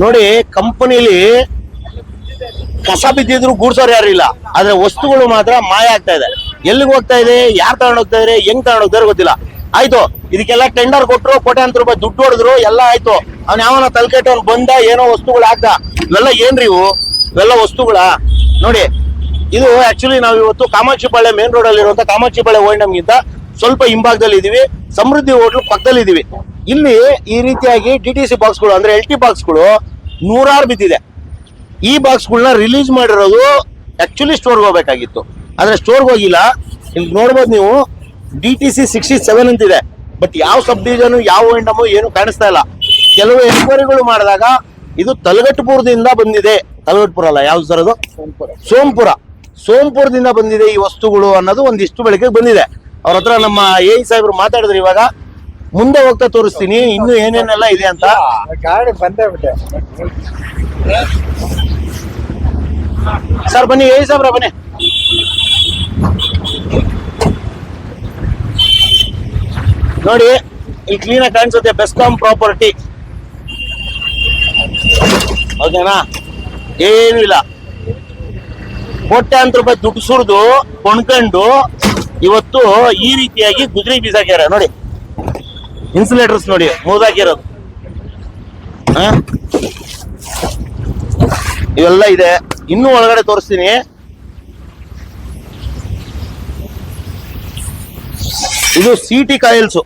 ನೋಡಿ, ಕಂಪನಿಲಿ ಕಸ ಬಿದ್ದಿದ್ರು ಗೂಡ್ಸೋರು ಯಾರು ಇಲ್ಲ. ಆದ್ರೆ ವಸ್ತುಗಳು ಮಾತ್ರ ಮಾಯ ಆಗ್ತಾ ಇದೆ. ಎಲ್ಲಿಗೆ ಹೋಗ್ತಾ ಇದೆ? ಯಾರು ತಗೊಂಡ್ ಹೋಗ್ತಾ ಇದ್ರೆ ಹೆಂಗ್ ತಗೊಂಡೋಗ್ತಾರೆ ಗೊತ್ತಿಲ್ಲ. ಆಯ್ತು, ಇದಕ್ಕೆಲ್ಲ ಟೆಂಡರ್ ಕೊಟ್ಟರು ಕೋಟ್ಯಾಂತರ ರೂಪಾಯಿ ದುಡ್ಡು ಹೊಡೆದ್ರು, ಎಲ್ಲ ಆಯ್ತು. ಅವ್ನ ಯಾವನ ತಲ್ಕೆಟ್ಟವ್ನು ಬಂದ, ಏನೋ ವಸ್ತುಗಳು ಹಾಕ್ದ. ಇವೆಲ್ಲ ಏನ್ರಿ ಇವು? ಇವೆಲ್ಲ ವಸ್ತುಗಳ? ನೋಡಿ, ಇದು ಆಕ್ಚುಲಿ ನಾವು ಇವತ್ತು ಕಾಮಾಕ್ಷಿಪಾಳ್ಯ ಮೇನ್ ರೋಡ್ ಅಲ್ಲಿ ಇರುವಂತ ಕಾಮಾಕ್ಷಿಪಾಳ್ಯ ಓಯ್ನಮ್ಗಿಂತ ಸ್ವಲ್ಪ ಹಿಂಭಾಗದಲ್ಲಿ ಇದೀವಿ. ಸಮೃದ್ಧಿ ಹೋಟ್ಲು ಪಕ್ಕದಲ್ಲಿ ಇದೀವಿ ಇಲ್ಲಿ ಈ ರೀತಿಯಾಗಿ ಡಿ ಟಿ ಸಿ ಬಾಕ್ಸ್ಗಳು ಅಂದ್ರೆ ಎಲ್ ಟಿ ಬಾಕ್ಸ್ಗಳು ನೂರಾರು ಬಿದ್ದಿದೆ. ಈ ಬಾಕ್ಸ್ಗಳನ್ನ ರಿಲೀಸ್ ಮಾಡಿರೋದು ಆಕ್ಚುಲಿ ಸ್ಟೋರ್ಗೆ ಹೋಗ್ಬೇಕಾಗಿತ್ತು. ಆದ್ರೆ ಸ್ಟೋರ್ಗೆ ಹೋಗಿಲ್ಲ. ಇಲ್ಲಿ ನೋಡ್ಬೋದು ನೀವು D T C sixty seven ಅಂತಿದೆ. ಬಟ್ ಯಾವ ಸಬ್ ಡಿವಿಷನ್ ಯಾವ ಎಂಡಮು ಏನು ಕಾಣಿಸ್ತಾ ಇಲ್ಲ. ಕೆಲವು ಎನ್ಕ್ವೈರಿಗಳು ಮಾಡಿದಾಗ ಇದು ತಲಗಟ್ಟಪುರದಿಂದ ಬಂದಿದೆ. ತಲಗಟ್ಟಪುರ ಅಲ್ಲ ಯಾವ್ದು ಸರ್ ಅದು? ಸೋಂಪುರ ಸೋಂಪುರದಿಂದ ಬಂದಿದೆ ಈ ವಸ್ತುಗಳು ಅನ್ನೋದು ಒಂದಿಷ್ಟು ಬೆಳಕಿಗೆ ಬಂದಿದೆ. ಅವ್ರ ಹತ್ರ ನಮ್ಮ ಎ ಸಾಹೇಬ್ರು ಮಾತಾಡಿದ್ರು ಇವಾಗ. ಮುಂದೆ ಹೋಗ್ತಾ ತೋರಿಸ್ತೀನಿ. ಇನ್ನು ಏನೇನೆಲ್ಲ ಇದೆ ಅಂತ. ಗಾಡಿ ಬಂದೇ ಬಿಟ್ಟೆ. ಸರ್ ಬನ್ನಿ ಹೇಳಿ ಸಾಬ್ರ ಬನ್ನಿ. ನೋಡಿ ಇಲ್ಲಿ ಕ್ಲೀನ್ ಆಗಿ ಕಾಣಿಸುತ್ತೆ ಬೆಸ್ಕಾಂ ಪ್ರಾಪರ್ಟಿ ಓಕೆನಾ? ಏನು ಇಲ್ಲ. ಕೋಟ್ಯಾಂತರ ರೂಪಾಯಿ ದುಡ್ಡು ಸುರಿದು ಕೊಂಡ್ಕೊಂಡು ಇವತ್ತು ಈ ರೀತಿಯಾಗಿ ಗುಜರಿ ಬೀಸಾಕ್ಯಾರ ನೋಡಿ. ಇನ್ಸುಲೇಟರ್ಸ್ ನೋಡಿ ಮೂದಾಕಿರೋದು ಇವೆಲ್ಲ ಇದೆ. ಇನ್ನೂ ಒಳಗಡೆ ತೋರಿಸ್ತೀನಿ. ಇದು ಸಿಟಿ ಕಾಯಿಲ್ಸು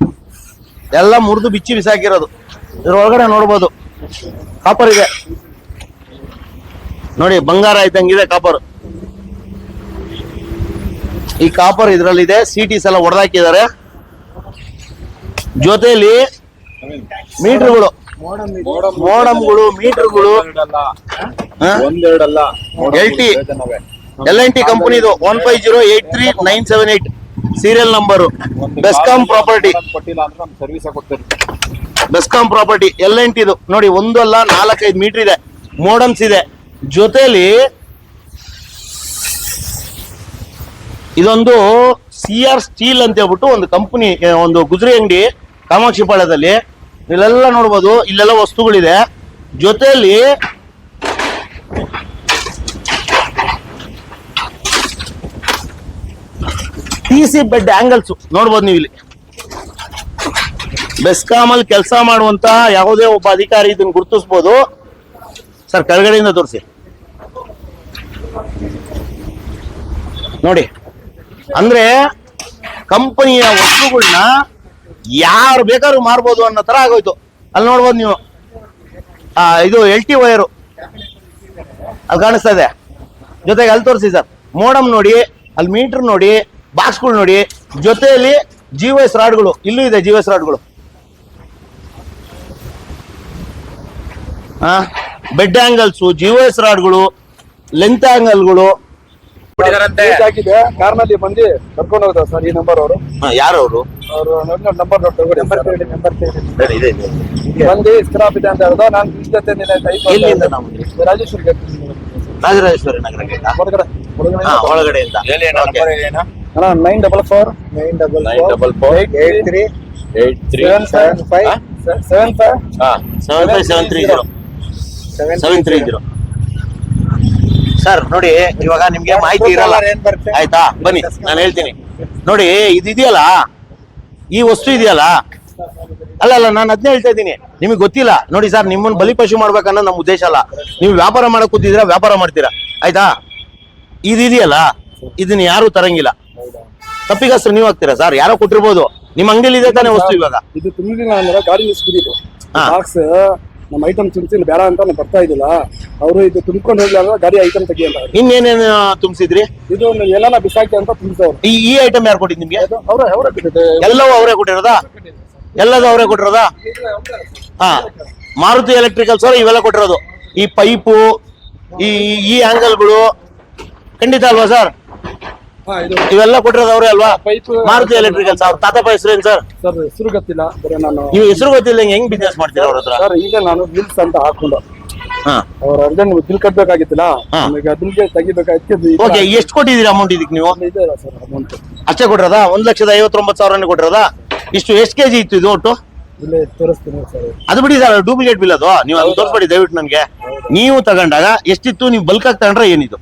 ಎಲ್ಲ ಮುರಿದು ಬಿಚ್ಚಿ ಬಿಸಾಕಿರೋದು. ಇದ್ರ ಒಳಗಡೆ ನೋಡ್ಬೋದು. ಕಾಪರ್ ಇದೆ. ನೋಡಿ, ಬಂಗಾರ ಇದ್ದಂಗಿದೆ ಕಾಪರ್ ಈ ಕಾಪರ್ ಇದ್ರಲ್ಲಿದೆ. ಸಿಟೀಸ್ ಎಲ್ಲ ಹೊಡೆದಾಕಿದ್ದಾರೆ ಜೊತೆಲಿ ಮೀಟರ್ಗಳು. ಮೋಡಮ್ಗಳು, ಮೀಟರ್ಗಳು. L T L N T ಕಂಪನಿದು one five zero eight three nine seven eight serial number BESCOM property BESCOM property L N ಟಿದು ನೋಡಿ, ಒಂದು ಅಲ್ಲ, ನಾಲ್ಕೈದು ಮೀಟರ್ ಇದೆ. ಮೋಡಮ್ಸ್ ಇದೆ. ಜೊತೆಯಲ್ಲಿ ಇದೊಂದು ಸಿ ಆರ್ ಸ್ಟೀಲ್ ಅಂತ ಹೇಳ್ಬಿಟ್ಟು ಒಂದು ಕಂಪನಿ ಒಂದು ಗುಜರಿ ಅಂಗಡಿ ಕಾಮಾಕ್ಷಿಪಾಳ್ಯದಲ್ಲಿ ಇಲ್ಲೆಲ್ಲ ನೋಡ್ಬೋದು, ಇಲ್ಲೆಲ್ಲ ವಸ್ತುಗಳಿದೆ. ಜೊತೆಯಲ್ಲಿ ಟಿ ಸಿ ಬೆಡ್ ಆಂಗಲ್ಸ್ ನೋಡ್ಬೋದು ನೀವು ಇಲ್ಲಿ ಬೆಸ್ಕಾಮಲ್ಲಿ ಕೆಲಸ ಮಾಡುವಂತ ಯಾವುದೇ ಒಬ್ಬ ಅಧಿಕಾರಿ ಇದನ್ನು ಗುರುತಿಸ್ಬೋದು. ಸರ್, ಕೆಳಗಡೆಯಿಂದ ತೋರಿಸಿ. ನೋಡಿ. ಅಂದ್ರೆ ಕಂಪನಿಯ ವಸ್ತುಗಳನ್ನ ಯಾರು ಬೇಕಾದ್ರೂ ಮಾರ್ಬೋದು ಅನ್ನೋ ತರ ಆಗೋಯ್ತು. ಅಲ್ಲಿ ನೋಡ್ಬೋದು ನೀವು. ಇದು ಎಲ್ ಟಿ ವೈರು. ಅಲ್ಲಿ ಕಾಣಿಸ್ತಾ ಇದೆ. ಜೊತೆಗೆ ಅಲ್ಲಿ ತೋರಿಸಿ ಸರ್. ಮೋಡಮ್ ನೋಡಿ, ಅಲ್ಲಿ ಮೀಟರ್ ನೋಡಿ ಬಾಕ್ಸ್ಗಳು ನೋಡಿ, ಜೊತೆಯಲ್ಲಿ ಜಿ ಎಸ್ ರಾಡ್ಗಳು ಇಲ್ಲೂ ಇದೆ ಜಿ ಎಸ್ ರಾಡ್ಗಳು ಬೆಡ್ ಆ್ಯಂಗಲ್ಸು ಜಿ ಎಸ್ ರಾಡ್ಗಳು ಲೆಂತ್ ಆಂಗಲ್ಗಳು ಆಗಿದೆ. ಕಾರ್ನಲ್ಲಿ ಬಂದು ಕರ್ಕೊಂಡು ಹೋಗ್ತಾರೆ ಸರ್ ಈ ನಂಬರ್ ಅವರು. ಯಾರು ಅವರು ಅವರು ನಂಬರ್ ತಗೊಳ್ಳಿ ನಂಬರ್ ಇದೆ ಇದೆ ಬಂದು ಸ್ಕ್ರಾಪ್ ಇದೆ ಅಂತ ಹೇಳ್ದ ನಾನು. ಎಲ್ಲಿಂದ ನಾವು ರಾಜೇಶ್ವರಿ ರಾಜರಾಜೇಶ್ವರಿ ನಗರಕ್ಕೆ ಹೊರಗಡೆ ಹಾ ಒಳಗಡೆಯಿಂದ Okay. ಅಣ್ಣ. Nine double four nine double nine double four. Eight three eight three seven five seven five seven five seven three zero seven three zero sir ನೋಡಿ ಇವಾಗ ನಿಮ್ಗೆ ಮಾಹಿತಿ ಇರಲ್ಲ. ಆಯ್ತಾ? ಬನ್ನಿ ನಾನು ಹೇಳ್ತೀನಿ. ನೋಡಿ ಇದೆಯಲ್ಲ ಈ ವಸ್ತು ಇದೆಯಲ್ಲ? ಅಲ್ಲ ಅಲ್ಲ ನಾನು ಅದನ್ನೇ ಹೇಳ್ತಾ ಇದ್ದೀನಿ. ನಿಮಗೆ ಗೊತ್ತಿಲ್ಲ. ನೋಡಿ ಸರ್ ನಿಮ್ಮನ್ನ ಬಲಿಪಶು ಮಾಡ್ಬೇಕನ್ನೋ ನಮ್ಮ ಉದ್ದೇಶ ಅಲ್ಲ. ನೀವು ವ್ಯಾಪಾರ ಮಾಡಕ್ ಕೂತಿದ್ರೆ ವ್ಯಾಪಾರ ಮಾಡ್ತೀರಾ? ಆಯ್ತಾ? ಇದೆಯಲ್ಲ ಇದನ್ನ ಯಾರು ತರಂಗಿಲ್ಲ. ತಪ್ಪಿಗಸ್ರು ನೀವು ಹಾಕ್ತೀರಾ ಸರ್? ಯಾರೋ ಕೊಟ್ಟಿರ್ಬೋದು. ನಿಮ್ಮ ಅಂಗಡಿಯಲ್ಲಿ ಇದೆ ತಾನೇ ವಸ್ತು ಇವಾಗ? ಇದು ನಮ್ಮ ಐಟಮ್ ತುಂಬಿಸಿ ಬೇಡ ಅಂತ ನಾನು ಬರ್ತಾ ಇದ್ದಿಲ್ಲ. ಅವರು ಇದು ತುಂಬ್ಕೊಂಡು ಹೋಗಿ ಅಂದ್ರೆ ಗಾಡಿ ಐಟಮ್ ತೆಗಿ ಅಂತ ಇನ್ನೇನೇನು ತುಂಬಿಸಿದ್ರಿ? ಇದು ಒಂದು ಎಲ್ಲಾನ ಬಿಸಾಕಿ ಅಂತ ತುಂಬಿಸವ್ರು ಈ ಈ ಐಟಮ್ ಯಾರು ಕೊಟ್ಟಿದ್ದು ನಿಮ್ಗೆ? ಅವರೇ ಅವರೇ ಎಲ್ಲವೂ ಅವರೇ ಕೊಟ್ಟಿರೋದಾ? ಎಲ್ಲದೂ ಅವರೇ ಕೊಟ್ಟಿರೋದಾ? ಹಾ. ಮಾರುತಿ ಎಲೆಕ್ಟ್ರಿಕಲ್ಸ್ ಅವರು ಇವೆಲ್ಲ ಕೊಟ್ಟಿರೋದು. ಈ ಪೈಪು ಈ ಈ- ಆ್ಯಂಗಲ್ಗಳು ಆಂಗಲ್ಗಳು ಖಂಡಿತ ಅಲ್ವಾ ಸರ್? ಇವೆಲ್ಲ ಕೊಟ್ಟಿರೋದು ಅವ್ರೆ ಅಲ್ವಾ? ಮಾರುತಿ ಎಲೆಕ್ಟ್ರಿಕಲ್ಸ್ ಅವ್ರ ತಾತ ಬಾ ಸರ್ ಸರ್ ಹೆಸರು ಗೊತ್ತಿಲ್ಲ ಬರೀ ನಾನು ನೀವು ಹೆಸರು ಗೊತ್ತಿಲ್ಲ ಹೆಂಗ್ ಬಿಸ್ನೆಸ್ ಮಾಡ್ತೀರಾ ಅವ್ರ ಹತ್ರ? ಸರ್ ಈಗ ನಾನು ಬಿಲ್ಸ್ ಅಂತ ಹಾಕೊಂಡು ಅವ್ರ ಅರ್ಜೆಂಟ್ ಬಿಲ್ ಕಟ್ಬೇಕಾಗಿತ್ತಿಲ್ಲ. ನಮಗೆ ಬಿಲ್ಗೆ ತೆಗಿಬೇಕಾಯ್ತು. ಓಕೆ ಎಷ್ಟು ಕೊಟ್ಟಿದ್ದೀರಾ ಅಮೌಂಟ್ ಇದಕ್ಕೆ ನೀವು? ಇದೆ ಸರ್ ಅಮೌಂಟ್ ಅಷ್ಟೇ ಕೊಟ್ಟಿರೋದ? ಒಂದ್ ಲಕ್ಷದ ಐವತ್ತೊಂಬತ್ತು ಸಾವಿರನೇ ಕೊಟ್ಟಿರೋದ? ಇಷ್ಟು ಎಷ್ಟು ಕೆಜಿ ಇತ್ತು ಇದು ಒಟ್ಟು? ಇಲ್ಲೇ ತೋರಿಸ್ತೀನಿ ಸರ್ ಅದು ಬಿಡಿ ಸರ್ ಡೂಪ್ಲಿಕೇಟ್ ಬಿಲ್ ಅದು. ನೀವು ಅದು ತೋರಿಸ್ಬೇಡಿ ದಯವಿಟ್ಟು ನನಗೆ. ನೀವು ತಗೊಂಡಾಗ ಎಷ್ಟಿತ್ತು ನೀವು ಬಲ್ಕ್ ಆಗಿ ತಗೊಂಡ್ರೆ ಏನಿದು?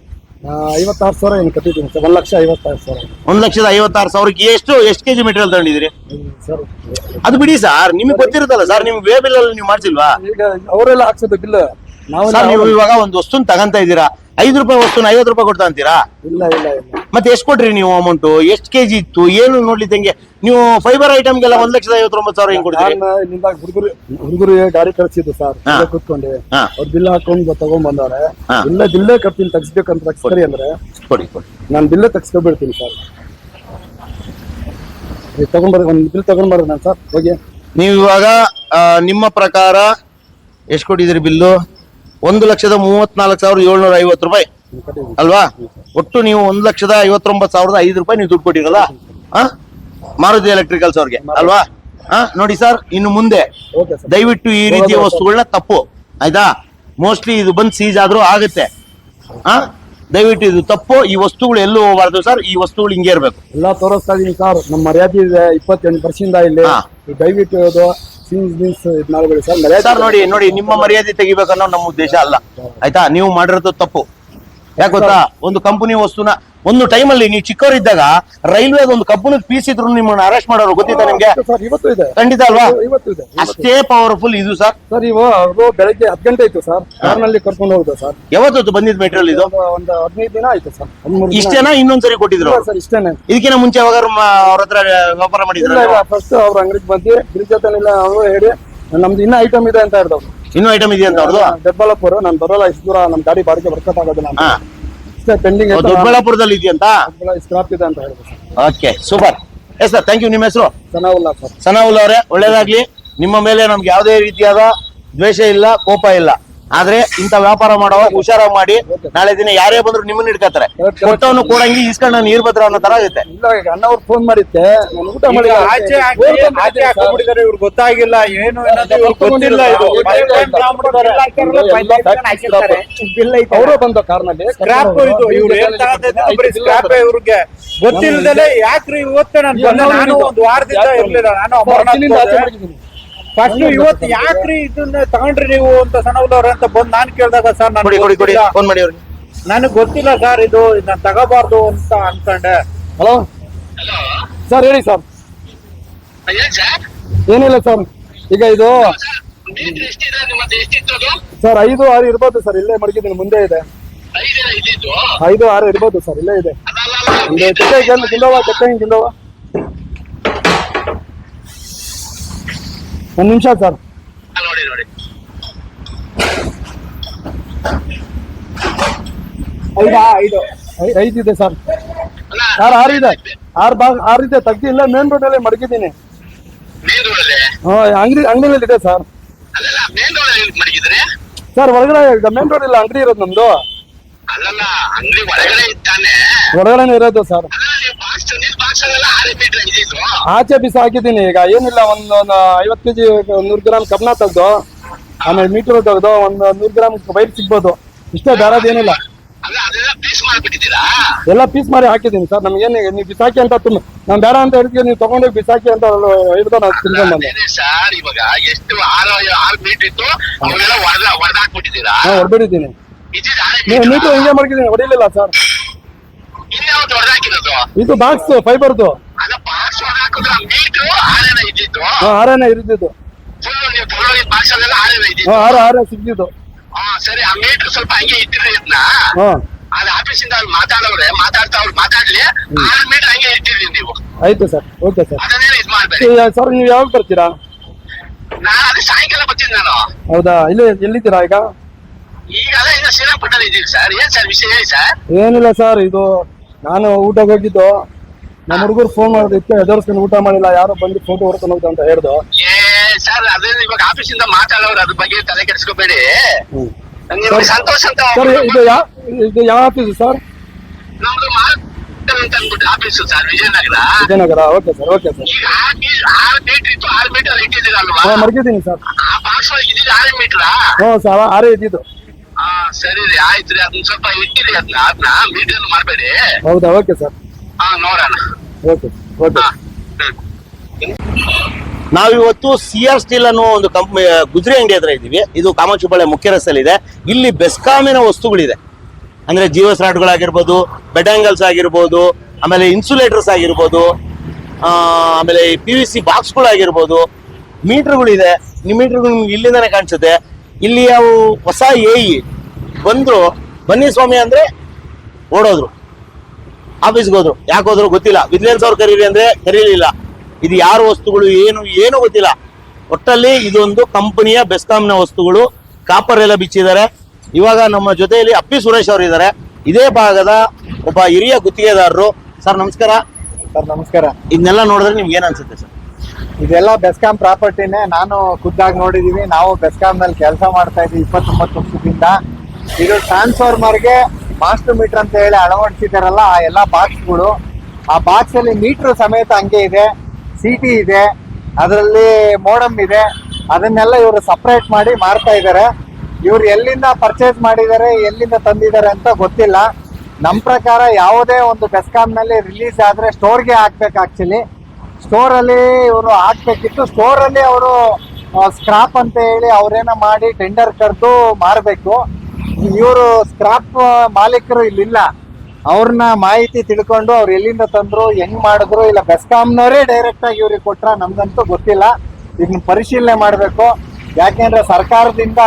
ಐವತ್ತಾರು ಸಾವಿರ ಏನು ಕಟ್ಟಿದ್ದೀನಿ ಸರ್. ಒಂದು ಲಕ್ಷ ಐವತ್ತಾರು ಸಾವಿರ. ಒಂದ್ ಲಕ್ಷದ ಐವತ್ತಾರು ಸಾವಿರಕ್ಕೆ ಎಷ್ಟು ಎಷ್ಟು ಕೆಜಿ ಮೆಟೀರಿಯಲ್ ತಗೊಂಡಿದ್ದೀರಿ? ಸರ್. ಅದು ಬಿಡಿ ಸರ್ ನಿಮಗೆ ಗೊತ್ತಿರುತ್ತಲ್ಲ ಸರ್ ನಿಮ್ಗೆ ವೇ ಬಿಲ್ ಅಲ್ಲಿ ನೀವು ಮಾಡ್ಸಿಲ್ವಾ? ಈಗ ಅವರೆಲ್ಲ ಹಾಕ್ಸೋದು ಬಿಲ್. ನಾವು ಸರ್ ನೀವು ಇವಾಗ ಒಂದು ವಸ್ತುನ ತಗಂತ ಇದ್ದೀರಾ? ಐದು ರೂಪಾಯಿ ವಸ್ತುನ ಐವತ್ತು ರೂಪಾಯಿ ಕೊಡ್ತಾ ಅಂತೀರಾ? ಇಲ್ಲ ಇಲ್ಲ ಇಲ್ಲ. ಮತ್ತೆ ಎಷ್ಟು ಕೊಟ್ರಿ ನೀವು ಅಮೌಂಟ್ ಎಷ್ಟು ಕೆಜಿ ಇತ್ತು? ಏನು ನೋಡ್ಲಿದ್ದಂಗೆ? ನೀವು ಫೈಬರ್ ಐಟಮ್ಗೆಲ್ಲ ಒಂದ್ ಲಕ್ಷದ ಐವತ್ತೊಂಬತ್ತು ಸಾವಿರ ಹೆಂಗ್ ಕೊಡ್ತೀರಿ? ಹುಡುಗರು ಹುಡುಗರು ಗಾಡಿ ಕಳ್ಸಿದ್ದು ಸರ್ ಕುತ್ಕೊಂಡೆ ಇಲ್ಲೇ ಕೂತ್ಕೊಂಡೆ. ಹಾ. ಅವ್ರು ಬಿಲ್ ಹಾಕೊಂಡು ತಗೊಂಡ್ ಬಂದವ್ರೆ. ಹಾ. ಇಲ್ಲ ಬಿಲ್ಲೇ ಕಟ್ತೀನಿ ತಗ್ಸ್ಬೇಕಂತ ತಗ್ಸ್ತಾರೆ ಅಂದ್ರೆ. ಕೊಡಿ ಕೊಡಿ ನಾನು ಬಿಲ್ಲೇ ತಗ್ಸ್ಕೊಬಿಡ್ತೀನಿ ಸರ್ ನೀವು ತಗೊಂಡ್ಬರ ಒಂದು ಬಿಲ್ ತಗೊಂಡ್ಬರ ನಾನು ಸರ್ ಹೋಗಿ. ನೀವು ಇವಾಗ ಆ, ನಿಮ್ಮ ಪ್ರಕಾರ ಎಷ್ಟು ಕೊಟ್ಟಿದ್ದೀರಿ ಬಿಲ್ಲು ಒಂದು ಲಕ್ಷದ ಮೂವತ್ನಾಲ್ಕು ಸಾವಿರದ ಏಳ್ನೂರ ಐವತ್ತು ರೂಪಾಯಿ. ಅಲ್ವಾ? ಒಟ್ಟು ನೀವು ಒಂದ್ ಲಕ್ಷದ ಐವತ್ತೊಂಬತ್ತು ಸಾವಿರದ ಐದು ರೂಪಾಯಿ ನೀವು ದುಡ್ಡು ಕೊಟ್ಟಿರಲ್ಲ? ಮಾರುತಿ ಎಲೆಕ್ಟ್ರಿಕಲ್ಸ್ ಅವ್ರಿಗೆ ಅಲ್ವಾ? ಹಾ ನೋಡಿ ಸರ್ ಇನ್ನು ಮುಂದೆ ದಯವಿಟ್ಟು ಈ ರೀತಿಯ ವಸ್ತುಗಳನ್ನ ತಪ್ಪು ಆಯ್ತಾ? ಮೋಸ್ಟ್ಲಿ ಇದು ಬಂದ್ ಸೀಜ್ ಆದ್ರೂ ಆಗುತ್ತೆ. ಹಾ ದಯವಿಟ್ಟು ಇದು ತಪ್ಪು. ಈ ವಸ್ತುಗಳು ಎಲ್ಲೂ ಹೋಗಬಾರ್ದು ಸರ್ ಈ ವಸ್ತುಗಳು ಹಿಂಗೆ ಇರ್ಬೇಕು. ಎಲ್ಲ ತೋರಿಸ್ತಾ ಇದೀನಿ ಸರ್ ನಮ್ಮ ಮರ್ಯಾದೆ ಇದೆ ಇಪ್ಪತ್ತೆಂಟು ವರ್ಷದಿಂದ ಇಲ್ಲಿ. ದಯವಿಟ್ಟು ಸರ್ ನೋಡಿ ನೋಡಿ ನಿಮ್ಮ ಮರ್ಯಾದೆ ತೆಗಿಬೇಕನ್ನೋ ನಮ್ಮ ಉದ್ದೇಶ ಅಲ್ಲ. ಆಯ್ತಾ? ನೀವು ಮಾಡಿರೋದು ತಪ್ಪು. ಯಾಕೆ ಗೊತ್ತಾ? ಒಂದು ಕಂಪನಿ ವಸ್ತುನ ಒಂದು ಟೈಮಲ್ಲಿ ನೀವು ಚಿಕ್ಕವರಿದ್ದಾಗ ರೈಲ್ವೆ ಒಂದು ಕಂಪನಿ ಪೀಸ್ ಇದ್ರು ನಿಮ್ಮನ್ನ ಅರೆಸ್ಟ್ ಮಾಡೋರು ಗೊತ್ತಿತ್ತಾ ನಿಮ್ಗೆ? ಸರ್ ಇವತ್ತು ಇದೆ. ಖಂಡಿತ ಅಲ್ವಾ? ಇವತ್ತು ಇದೆ ಅಷ್ಟೇ ಪವರ್ಫುಲ್ ಇದು ಸರ್ ಸರ್ ಇವು ಅವರು ಬೆಳಗ್ಗೆ ಹತ್ತು ಗಂಟೆ ಆಯ್ತು ಸರ್ ಕಾರ್ನಲ್ಲಿ ಕರ್ಕೊಂಡು ಹೋಗ್ದು ಸರ್ ಯಾವತ್ತು ಬಂದಿದ್ ಮೆಟೀರಿಯಲ್ ಇದು? ಒಂದು ಹದಿನೈದು ದಿನ ಆಯ್ತು ಸರ್ ಹದಿಮೂರು ದಿನ ಇಷ್ಟೇನಾ? ಇನ್ನೊಂದ್ಸರಿ ಕೊಟ್ಟಿದ್ರು? ಇಲ್ಲ ಸರ್ ಇಷ್ಟೇನೆ. ಇದಕ್ಕಿಂತ ಮುಂಚೆ ಯಾವಾಗ ಅವ್ರ ಹತ್ರ ವ್ಯಾಪಾರ ಮಾಡಿದ್ರು? ಫಸ್ಟ್ ಅವ್ರ ಅಂಗಡಿಗೆ ಬಂದು ಬಿಲ್ ಜೊತೆ ಅವರು ಹೇಳಿ ನಮ್ದು ಇನ್ನೂ ಐಟಮ್ ಇದೆ ಅಂತ ಹೇಳಿದವ್ರು ಇನ್ನೂ ಐಟಮ್ ಇದೆಯಾ ಅಂತ ಅವ್ರದ್ದು ದೊಡ್ಡಬಳ್ಳಾಪುರ ನಾನು ಬರೋಲ್ಲ ಇಷ್ಟು ದೂರ ನಮ್ಮ ಗಾಡಿ ಬಾಡಿಗೆ ಆಗೋದಿಲ್ಲ ನಾನು ಹಾ. ಪೆಂಡಿಂಗ್ ದೊಡ್ಡಬಳ್ಳಾಪುರದಲ್ಲಿ ಇದೆಯಂತ ಸ್ಕ್ರಾಪ್ ಇದೆ ಅಂತ sir. Okay super yes sir thank you ನಿಮ್ಮ ಹೆಸರು? ಚೆನ್ನಾಗಿಲ್ಲ ಸರ್. ಸನಾವುಲ್ ಅವರೇ ಒಳ್ಳೇದಾಗ್ಲಿ. ನಿಮ್ಮ ಮೇಲೆ ನಮ್ಗೆ ಯಾವುದೇ ರೀತಿಯಾದ ದ್ವೇಷ ಇಲ್ಲ ಕೋಪ ಇಲ್ಲ. ಆದ್ರೆ ಇಂತ ವ್ಯಾಪಾರ ಮಾಡೋ ಹುಷಾರಾಗಿ ಮಾಡಿ ನಾಳೆ ದಿನ ಯಾರೇ ಬಂದ್ರು ನಿಮ್ಮನ್ನ ಹಿಡ್ಕತ್ತಾರೆ ಕೊಟ್ಟವನು ಕೊಡಂಗಿ ಇಸ್ಕೊಂಡು ನೀರ್ ಭದ್ರ ಅನ್ನೋ ತರ ಆಗುತ್ತೆ ಇಲ್ಲ ಈಗ ಅಣ್ಣ ಅವ್ರು ಫೋನ್ ಮಾಡಿದ್ದೆ ಊಟ ಮಾಡಿ ಇವ್ರು ಗೊತ್ತಾಗಿಲ್ಲ ಏನು ಗೊತ್ತಿಲ್ಲ ಇದು. ಅವರು ಬಂದ ಕಾರ್ನಲ್ಲಿ ಸ್ಕ್ರಾಪ್ ಇದು. ಇವ್ರು ಸ್ಕ್ರಾಪ್ ಇವ್ರಿಗೆ. ಗೊತ್ತಿಲ್ಲದಲೆ ಯಾಕ್ರಿ ಇವತ್ತು ನಾನು ನಾನು ಒಂದು ವಾರದಿಂದ ಇರ್ಲಿಲ್ಲ. ನಾನು ಅಮರನಾಥ್ ಫಸ್ಟ್ ಇವತ್ತು ಯಾಕ್ರಿ ಇದನ್ನ ತಗೊಂಡ್ರಿ ನೀವು ಅಂತ ಸಣ್ಣವ್ರವ್ರ ಅಂತ ಬಂದ್ ನಾನ್ ಕೇಳ್ದಾಗ ಸರ್ ಕೊಡಿ ಕೊಡಿ ಕೊಡಿ. ಫೋನ್ ಮಾಡಿ ಅವ್ರಿಗೆ. ನನಗೆ ಗೊತ್ತಿಲ್ಲ ಸರ್ ಇದು ನಾನು ತಗೋಬಾರ್ದು ಅಂತ ಅನ್ಕೊಂಡೆ. ಹಲೋ ಸರ್ ಹೇಳಿ ಸರ್ ಏನಿಲ್ಲ ಸರ್ ಈಗ ಇದು ಸರ್ ಐದು ಆರು ಇರ್ಬೋದು ಸರ್ ಇಲ್ಲೇ ಮಡಗಿದ್ದೀನಿ ಮುಂದೆ ಇದೆ. ಐದು ಆರು ಇರ್ಬೋದು ಸರ್ ಇಲ್ಲೇ ಇದೆ. ಒಂದು ಕೆಟ್ಟೆ ಜನ ತಿಂದವ ಕೆಟ್ಟೆ ಹಿಂಗೆ ತಿಂದವ ಒಂದು ನಿಮಿಷ ಸರ್. ಐದಾ ಐದು. ಐ- ಐದು ಇದೆ ಸರ್. ಸರ್ ಆರು ಇದೆ. ಆರು ಬಾ ಆರು ಇದೆ. ತೆಗ್ದಿಲ್ಲ ಮೇನ್ ರೋಡ್ ಅಲ್ಲಿ ಮಡಗಿದ್ದೀನಿ. ಹಾ ಅಂಗಡಿ ಅಂಗಡಿಯಲ್ಲಿ ಇದೆ ಸರ್. ಸರ್ ಹೊರಗಡೆ ಮೇನ್ ರೋಡ್ ಇಲ್ಲ ಅಂಗಡಿ ಇರೋದು ನಮ್ದು. ಹೊರಗಡೆ ಒಳಗಡೆ ಇರೋದು ಸರ್ ಅಲ್ಲ ನೀವು ಬಾಕ್ಸ್ ನೀವು ಬಾಕ್ಸ್ ಅಲ್ಲೆಲ್ಲ ಆರು ಮೀಟರ್ ಇದ್ದಿದ್ದು ಆಚೆ ಬಿಸಿ ಹಾಕಿದ್ದೀನಿ ಈಗ ಏನಿಲ್ಲ ಒಂದು ಐವತ್ತು ಕೆಜಿ ನೂರು ಗ್ರಾಮ್ ಕಬ್ನ ತೆಗ್ದು ಆಮೇಲೆ ಮೀಟರ್ ತೆಗ್ದು ಒಂದು ನೂರು ಗ್ರಾಮ್ ವೈರ್ ಸಿಗ್ಬೋದು. ಇಷ್ಟೇ ಬೇರೆದು ಏನಿಲ್ಲ. ಎಲ್ಲ ಪೀಸ್ ಮಾಡಿ ಹಾಕಿದ್ದೀನಿ ಸರ್. ನಮ್ಗೇನು ನೀವು ಬಿಸಾಕಿ ಅಂತ ತುಂಬ ನಾನು ಬೇಡ ಅಂತ ಹೇಳ್ತೀವಿ ನೀವು ತಗೊಂಡೋಗಿ ಬಿಸಾಕಿ ಅಂತ ಹಿಡ್ದು ನಾನು ತಿನ್ಕೊಂಡು ಬಂದೆ. ಸರ್ ಇವಾಗ ಎಷ್ಟು ಆರು ಆರು ಮೀಟರ್ ಇತ್ತು ಅವೆಲ್ಲ ಹೊಡೆದ ಹಾಂ ನೀವು ಮೀಟರ್ ಹಿಂಗೆ ಮಾಡ್ಕಿದ್ದೀನಿ ಹೊಡಿಲಿಲ್ಲ ಸರ್. ಇದು ಬಾಕ್ಸ್ ಫೈಬರ್ದು ಅಲ್ಲ ಬಾಕ್ಸ್ ಹೊಡೆದಾಕಿದ್ರೆ ಮೀಟರ್ ಆರೇನ ಇದ್ದಿದ್ದು ಹಾಂ ಆರೇನೆ ಇದ್ದಿದ್ದು. ಹಾಂ ಆರು ಆರೇ ಸಿಗ್ತಿದ್ದು ಹಾ ಸರಿ ಆ ಮೀಟರ್ ಸ್ವಲ್ಪ ಹಂಗೆ ಇಟ್ಟಿರಿ ಇದನ್ನ ಹಾಂ. ಅದು ಆಫೀಸಿಂದ ಅವ್ರು ಮಾತಾಡೋರೆ ಮಾತಾಡ್ತಾ ಅವ್ರು ಮಾತಾಡ್ಲಿ ಆರು ಮೀಟರ್ ಹಂಗೆ ಇಟ್ಟಿರಿ ನೀವು. ಆಯ್ತು ಸರ್ ಓಕೆ ಸರ್. ಅದನ್ನೇ ಇದು ಮಾಡ್ಬೇಡಿ. ಸರ್ ನೀವು ಯಾವಾಗ ಬರ್ತೀರಾ? ನಾನು ಅದೇ ಸಾಯಂಕಾಲ ಬರ್ತೀನಿ ನಾನು. ಹೌದಾ? ಇಲ್ಲಿ ಎಲ್ಲಿದ್ದೀರಾ ಈಗ? ಈಗ ಅದೇ ಇನ್ನು ಶ್ರೀರಂಗಪಟ್ಟಣ ಇದ್ದೀವಿ ಸರ್. ಏನ್ ಸರ್ ವಿಷಯ ಹೇಳಿ ಸರ್? ಏನಿಲ್ಲ ಸರ್ ಇದು ನಾನು ಊಟಕ್ಕೆ ಹೋಗಿದ್ದು. ನಮ್ಮ ಹುಡುಗರು ಫೋನ್ ಮಾಡೋದಿತ್ತು ಎದುರಿಸ್ಕೊಂಡು ಊಟ ಮಾಡಿಲ್ಲ ಯಾರೋ ಬಂದು ಫೋಟೋ ಹೊಡ್ಕೊಂಡು ಹೋಗ್ತಾ ಅಂತ ಹೇಳ್ದು. ಏ ಸರ್ ಅದೇ ಇವಾಗ ಆಫೀಸಿಂದ ಮಾತಾಡೋರು ಅದ್ರ ಬಗ್ಗೆ ತಲೆ ಕೆಡಿಸ್ಕೋಬೇಡಿ. ನಿಮ್ಗೆ ಸಂತೋಷ ಅಂತ ಸರ್ ಇದು ಯಾ ಇದು ಯಾವ ಆಫೀಸು ಸರ್ ನಮ್ದು ಅಂತ ಅಂದ್ಬಿಟ್ಟು office sir Vijayanagar. Vijayanagar okay sir okay sir ಈಗ ಆರು ಮೀಟರ್ ಇತ್ತು ಆರು ಮೀಟರ್ ಇಟ್ಟಿದ್ದೀರಲ್ವಾ? ಹಾಂ ಮರ್ಗಿದ್ದೀನಿ ಸರ್ ಆ ಒಳಗೆ ಇದ್ದಿದ್ದು ಆರು ಮೀಟರಾ ಹ್ಞೂ ಸರ್ ಆರೇ ಇದ್ದಿದ್ದು. ಹಾ ಸರಿ ರೀ ಆಯ್ತು ರೀ ಅದನ್ನ ಸ್ವಲ್ಪ ಇಟ್ಟಿರಿ ಅದನ್ನ ಅದನ್ನ ಮೀಟರ್ ಮಾಡಬೇಡಿ. ಹೌದಾ ಓಕೆ ಸರ್ ಹಾ ನೋಡೋಣ. ಓಕೆ ಓಕೆ ಹಾ ಹ್ಮ್ ನಾವಿವತ್ತು ಸಿ ಆರ್ ಸ್ಟೀಲ್ ಅನ್ನೋ ಒಂದು ಕಂಪ್ನಿ ಗುಜರಿ ಅಂಗಡಿ ಹತ್ರ ಇದ್ದೀವಿ. ಇದು ಕಾಮಾಕ್ಷಿಪಾಳ್ಯ ಮುಖ್ಯ ರಸ್ತೆಯಲ್ಲಿದೆ. ಇಲ್ಲಿ ಬೆಸ್ಕಾಮಿನ ವಸ್ತುಗಳಿದೆ. ಅಂದ್ರೆ ಜೀವಸ್ ರಾಡ್ಗಳಾಗಿರ್ಬೋದು ಬೆಡಾಂಗಲ್ಸ್ ಆಗಿರ್ಬೋದು ಆಮೇಲೆ ಇನ್ಸುಲೇಟರ್ಸ್ ಆಗಿರ್ಬೋದು ಆ, ಆಮೇಲೆ ಪಿ ವಿ ಸಿ ಬಾಕ್ಸ್ಗಳಾಗಿರ್ಬೋದು ಮೀಟರ್ಗಳಿದೆ. ನಿಮ್ಮ ಮೀಟರ್ಗಳು ನಿಮ್ಗೆ ಇಲ್ಲಿಂದಾನೆ ಕಾಣಿಸುತ್ತೆ. ಇಲ್ಲಿ ಅವು ಹೊಸ ಎ ಇ ಬಂದ್ರು ಬನ್ನಿ ಸ್ವಾಮಿ ಅಂದ್ರೆ ಓಡೋದ್ರು. ಆಫೀಸ್ಗೆ ಹೋದ್ರು. ಯಾಕೆ ಹೋದ್ರು ಗೊತ್ತಿಲ್ಲ. ವಿಜಿಲೆನ್ಸ್ ಅವ್ರು ಕರೀರಿ ಅಂದ್ರೆ ಕರೀಲಿಲ್ಲ. ಇದು ಯಾರು ವಸ್ತುಗಳು ಏನು ಏನು ಗೊತ್ತಿಲ್ಲ. ಒಟ್ಟಲ್ಲಿ ಇದೊಂದು ಕಂಪನಿಯ ಬೆಸ್ಕಾಂನ ವಸ್ತುಗಳು. ಕಾಪರ್ ಎಲ್ಲ ಬಿಚ್ಚಿದ್ದಾರೆ. ಇವಾಗ ನಮ್ಮ ಜೊತೆಯಲ್ಲಿ ಅಪ್ಪಿ ಸುರೇಶ್ ಅವರು ಇದ್ದಾರೆ. ಇದೇ ಭಾಗದ ಒಬ್ಬ ಹಿರಿಯ ಗುತ್ತಿಗೆದಾರರು. ಸರ್ ನಮಸ್ಕಾರ. ಸರ್ ನಮಸ್ಕಾರ. ಇದನ್ನೆಲ್ಲ ನೋಡಿದ್ರೆ ನಿಮ್ಗೆ ಏನ್ ಅನ್ಸುತ್ತೆ ಸರ್? ಇದೆಲ್ಲ ಬೆಸ್ಕಾಂ ಪ್ರಾಪರ್ಟಿನೇ ನಾನು ಖುದ್ದಾಗಿ ನೋಡಿದೀವಿ. ನಾವು ಬೆಸ್ಕಾಂ ನಲ್ಲಿ ಕೆಲಸ ಮಾಡ್ತಾ ಇದ್ದೀವಿ ಇಪ್ಪತ್ತೊಂಬತ್ತು ವರ್ಷದಿಂದ. ಇದು ಟ್ರಾನ್ಸ್ಫಾರ್ಮರ್ಗೆ ಮಾಸ್ಟರ್ ಮೀಟರ್ ಅಂತ ಹೇಳಿ ಅಳವಡಿಸಿದಾರಲ್ಲ ಆ ಎಲ್ಲ ಬಾಕ್ಸ್ಗಳು ಆ ಬಾಕ್ಸ್ ಅಲ್ಲಿ ಮೀಟರ್ ಸಮೇತ ಹಂಗೆ ಇದೆ ಸಿಟಿ ಇದೆ, ಅದರಲ್ಲಿ ಮೋಡಮ್ ಇದೆ. ಅದನ್ನೆಲ್ಲ ಇವರು ಸಪ್ರೇಟ್ ಮಾಡಿ ಮಾರ್ತಾ ಇದ್ದಾರೆ ಇವ್ರು ಎಲ್ಲಿಂದ ಪರ್ಚೇಸ್ ಮಾಡಿದ್ದಾರೆ, ಎಲ್ಲಿಂದ ತಂದಿದ್ದಾರೆ ಅಂತ ಗೊತ್ತಿಲ್ಲ. ನಮ್ಮ ಪ್ರಕಾರ ಯಾವುದೇ ಒಂದು ಬೆಸ್ಕಾಮ್ನಲ್ಲಿ ರಿಲೀಸ್ ಆದ್ರೆ ಸ್ಟೋರ್ಗೆ ಹಾಕ್ಬೇಕು ಆಕ್ಚುಲಿ ಸ್ಟೋರ್ ಅಲ್ಲಿ ಇವರು ಹಾಕ್ಬೇಕಿತ್ತು. ಸ್ಟೋರ್ ಅಲ್ಲಿ ಅವರು ಸ್ಕ್ರಾಪ್ ಅಂತ ಹೇಳಿ ಅವರೇನ ಮಾಡಿ ಟೆಂಡರ್ ಕರೆದು ಮಾರಬೇಕು. ಇವರು ಸ್ಕ್ರಾಪ್ ಮಾಲೀಕರು ಇಲ್ಲಿಲ್ಲ. ಅವ್ರನ್ನ ಮಾಹಿತಿ ತಿಳ್ಕೊಂಡು ಅವ್ರು ಎಲ್ಲಿಂದ ತಂದ್ರು ಹೆಂಗ್ ಮಾಡಿದ್ರು ಇಲ್ಲ ಬೆಸ್ಕಾಂನವರೇ ಡೈರೆಕ್ಟ್ ಆಗಿ ಇವ್ರಿಗೆ ಕೊಟ್ರ ನಮ್ಗಂತೂ ಗೊತ್ತಿಲ್ಲ. ಇದನ್ನ ಪರಿಶೀಲನೆ ಮಾಡಬೇಕು. ಯಾಕೆಂದ್ರೆ ಸರ್ಕಾರದಿಂದ